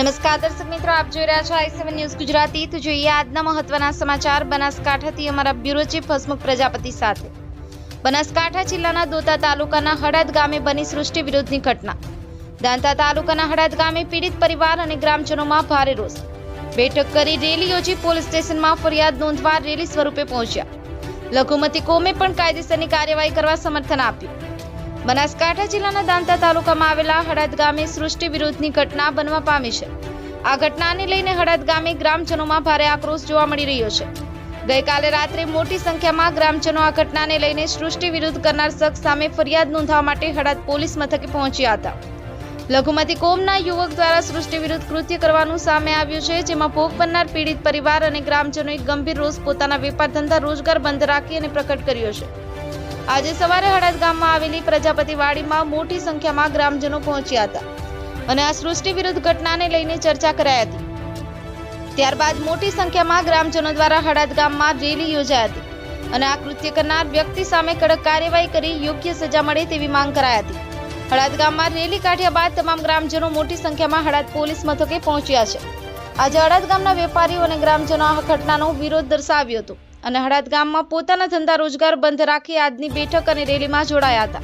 નમસ્કાર, દર્શક મિત્રો, આપ જોઈ રહ્યા છો આઈ સેવન ન્યૂઝ ગુજરાતી. તો જોઈએ આજના મહત્વના સમાચાર. બનાસકાંઠાથી અમારા બ્યુરો ચીફ હસમુખ પ્રજાપતિ સાથે. બનાસકાંઠા જિલ્લાના દોતા તાલુકાના હડાદ ગામે બની સૃષ્ટિ વિરોધની ઘટના. દાંતા તાલુકાના હડાદ ગામે પીડિત પરિવાર અને ગ્રામજનોમાં ભારે રોષ. બેઠક કરી રેલી યોજી પોલીસ સ્ટેશનમાં ફરિયાદ નોંધવા રેલી સ્વરૂપે પહોંચ્યા. લઘુમતી કોમે પણ કાયદેસરની કાર્યવાહી કરવા સમર્થન આપ્યું. બનાસકાંઠા જિલ્લાના દાંતા તાલુકામાં આવેલા હળદ ગામે સૃષ્ટિ વિરુદ્ધની ઘટના બનવા પામી છે. આ ઘટનાને લઈને હળદ ગામે ગ્રામજનોમાં ભારે આક્રોશ જોવા મળી રહ્યો છે. ગઈકાલે રાત્રે મોટી સંખ્યામાં ગ્રામજનો આ ઘટનાને લઈને સૃષ્ટિ વિરુદ્ધ કરનાર શખ્સ સામે ફરિયાદ નોંધવા માટે હળદ પોલીસ મથકે પહોંચ્યા હતા. લઘુમતી કોમના યુવક દ્વારા સૃષ્ટિ વિરુદ્ધ કૃત્ય કરવાનું સામે આવ્યું છે, જેમાં ભોગ બનનાર પીડિત પરિવાર અને ગ્રામજનોએ ગંભીર રોષ પોતાના વેપાર ધંધા રોજગાર બંધ રાખી અને પ્રકટ કર્યો છે. આજે સવારે હળદ ગામમાં આવેલી પ્રજાપતિ વાડીમાં મોટી સંખ્યામાં ગ્રામજનો પહોંચ્યા હતા અને આ સૃષ્ટિ વિરુદ્ધ ઘટનાને લઈને ચર્ચા કરાઈ હતી. ત્યારબાદ મોટી સંખ્યામાં ગ્રામજનો દ્વારા હળદ ગામમાં રેલી યોજાઈ હતી અને આ કૃત્ય કરનાર વ્યક્તિ સામે કડક કાર્યવાહી કરી યોગ્ય સજા મળે તેવી માંગ કરાઈ હતી. હળદ ગામમાં રેલી કાઢ્યા બાદ તમામ ગ્રામજનો મોટી સંખ્યામાં હળદ પોલીસ મથકે પહોંચ્યા છે. આજે હળદ ગામના વેપારીઓ અને ગ્રામજનો આ ઘટનાનો વિરોધ દર્શાવ્યો હતો. અને હળદ ગામમાં પોતાના ધંધા રોજગાર બંધ રાખી આજની બેઠક અને રેલીમાં જોડાયા હતા.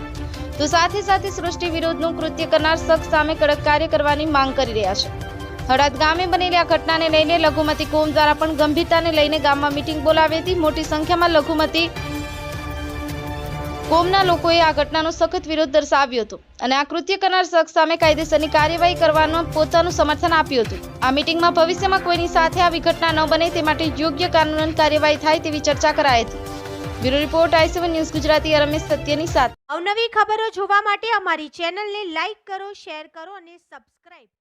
તો સાથે સાથે સૃષ્ટિ વિરોધનું કૃત્ય કરનાર શખ્સ સામે કડક કાર્ય કરવાની માંગ કરી રહ્યા છે. હળદ ગામે બનેલી આ ઘટનાને લઈને લઘુમતી કોમ દ્વારા પણ ગંભીરતાને લઈને ગામમાં મીટિંગ બોલાવી હતી. મોટી સંખ્યામાં લઘુમતી કોમના લોકોએ આ ઘટનાનો સખત વિરોધ દર્શાવ્યો હતો અને આ કૃત્ય કરનાર શખ્સ સામે કાયદેસરની કાર્યવાહી કરવાનો પોતાનું સમર્થન આપ્યું હતું. આ મીટિંગમાં ભવિષ્યમાં કોઈની સાથે આવી ઘટના ન બને તે માટે યોગ્ય કાનૂનન કાર્યવાહી થાય તેવી ચર્ચા કરાઈ હતી. Bureau report I seven news Gujarati Ramesh સત્યની સાથે. અવનવી ખબરો જોવા માટે અમારી ચેનલને લાઈક કરો, શેર કરો અને સબસ્ક્રાઇબ કરો